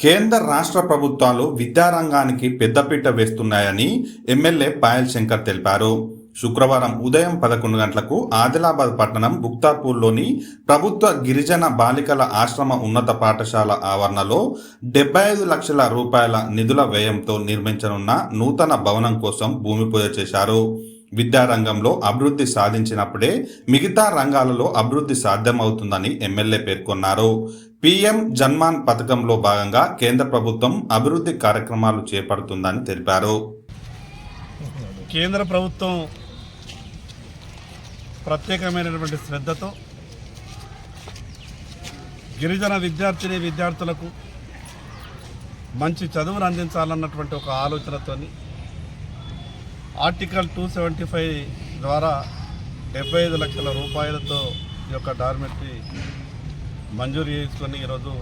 కేంద్ర రాష్ట్ర ప్రభుత్వాలు విద్యారంగానికి పెద్దపీట వేస్తున్నాయని ఎమ్మెల్యే పాయల్ శంకర్ తెలిపారు. శుక్రవారం ఉదయం పదకొండు గంటలకు ఆదిలాబాద్ పట్టణం బుక్తాపూర్లోని ప్రభుత్వ గిరిజన బాలికల ఆశ్రమ ఉన్నత పాఠశాల ఆవరణలో డెబ్బై ఐదు లక్షల రూపాయల నిధుల వ్యయంతో నిర్మించనున్న నూతన భవనం కోసం భూమి పూజ చేశారు. విద్యారంగంలో అభివృద్ధి సాధించినప్పుడే మిగతా రంగాలలో అభివృద్ధి సాధ్యమవుతుందని ఎమ్మెల్యే పేర్కొన్నారు. పీఎం జన్మాన్ పథకంలో భాగంగా కేంద్ర ప్రభుత్వం అభివృద్ధి కార్యక్రమాలు చేపడుతుందని తెలిపారు. కేంద్ర ప్రభుత్వం ప్రత్యేకమైనటువంటి శ్రద్ధతో గిరిజన విద్యార్థిని విద్యార్థులకు మంచి చదువును అందించాలన్నటువంటి ఒక ఆలోచనతోని ఆర్టికల్ టూ సెవెంటీ ఫైవ్ ద్వారా డెబ్బై ఐదు లక్షల రూపాయలతో ఈ యొక్క డార్మెటరీ మంజూరు చేసుకొని ఈరోజు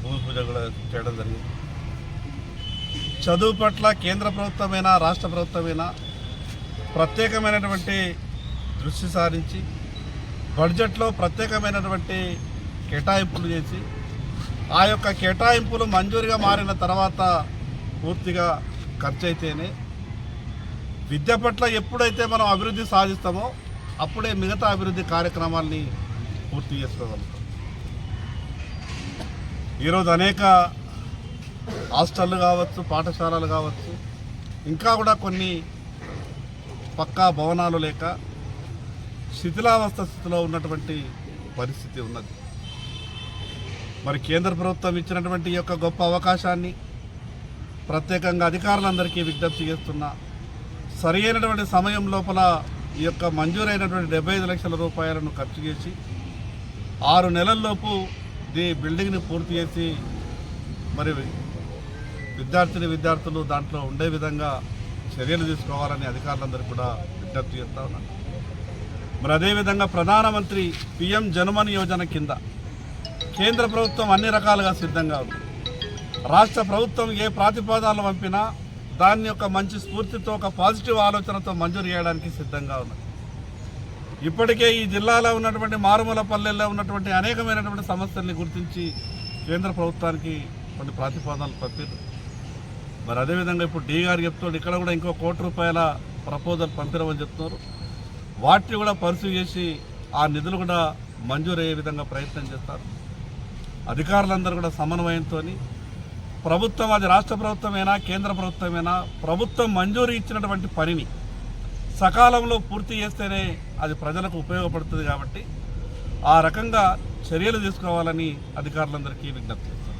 భూమి పూజ కూడా చేయడం జరిగింది. చదువు పట్ల కేంద్ర ప్రభుత్వమైనా రాష్ట్ర ప్రభుత్వమైనా ప్రత్యేకమైనటువంటి దృష్టి సారించి బడ్జెట్లో ప్రత్యేకమైనటువంటి కేటాయింపులు చేసి ఆ యొక్క కేటాయింపులు మంజూరుగా మారిన తర్వాత పూర్తిగా ఖర్చు అయితేనే విద్య పట్ల ఎప్పుడైతే మనం అభివృద్ధి సాధిస్తామో అప్పుడే మిగతా అభివృద్ధి కార్యక్రమాల్ని పూర్తి చేసుకోగలుగుతాం. ఈరోజు అనేక హాస్టళ్ళు కావచ్చు పాఠశాలలు కావచ్చు ఇంకా కూడా కొన్ని పక్కా భవనాలు లేక శిథిలావస్థ స్థితిలో ఉన్నటువంటి పరిస్థితి ఉన్నది. మరి కేంద్ర ప్రభుత్వం ఇచ్చినటువంటి ఈ యొక్క గొప్ప అవకాశాన్ని ప్రత్యేకంగా అధికారులందరికీ విజ్ఞప్తి చేస్తున్నా. సరి అయినటువంటి సమయం లోపల ఈ యొక్క మంజూరైనటువంటి డెబ్బై ఐదు లక్షల రూపాయలను ఖర్చు చేసి ఆరు నెలల్లోపు ఈ బిల్డింగ్ని పూర్తి చేసి మరి విద్యార్థిని విద్యార్థులు దాంట్లో ఉండే విధంగా చర్యలు తీసుకోవాలని అధికారులందరూ కూడా విజ్ఞప్తి చేస్తా ఉన్నాను మరి అదేవిధంగా ప్రధానమంత్రి పిఎం జనమన్ యోజన కింద కేంద్ర ప్రభుత్వం అన్ని రకాలుగా సిద్ధంగా ఉంది. రాష్ట్ర ప్రభుత్వం ఏ ప్రాతిపాదనలు పంపినా దాన్ని యొక్క మంచి స్ఫూర్తితో ఒక పాజిటివ్ ఆలోచనతో మంజూరు చేయడానికి సిద్ధంగా ఉన్నది ఇప్పటికే ఈ జిల్లాలో ఉన్నటువంటి మారుమూల పల్లెల్లో ఉన్నటువంటి అనేకమైనటువంటి సమస్యల్ని గుర్తించి కేంద్ర ప్రభుత్వానికి కొన్ని ప్రతిపాదనలు పంపారు మరి అదేవిధంగా ఇప్పుడు డీ గారు చెప్తున్నాడు ఇక్కడ కూడా ఇంకో కోటి రూపాయల ప్రపోజల్ పంపిరమని చెప్తున్నారు. వాటిని కూడా పరిశీలి చేసి ఆ నిధులు కూడా మంజూరు అయ్యే విధంగా ప్రయత్నం చేస్తారు. అధికారులందరూ కూడా సమన్వయంతో ప్రభుత్వం అది రాష్ట్ర ప్రభుత్వమైనా కేంద్ర ప్రభుత్వమైనా ప్రభుత్వం మంజూరు ఇచ్చినటువంటి పనిని సకాలంలో పూర్తి చేస్తేనే అది ప్రజలకు ఉపయోగపడుతుంది కాబట్టి ఆ రకంగా చర్యలు తీసుకోవాలని అధికారులందరికీ విజ్ఞప్తి చేస్తారు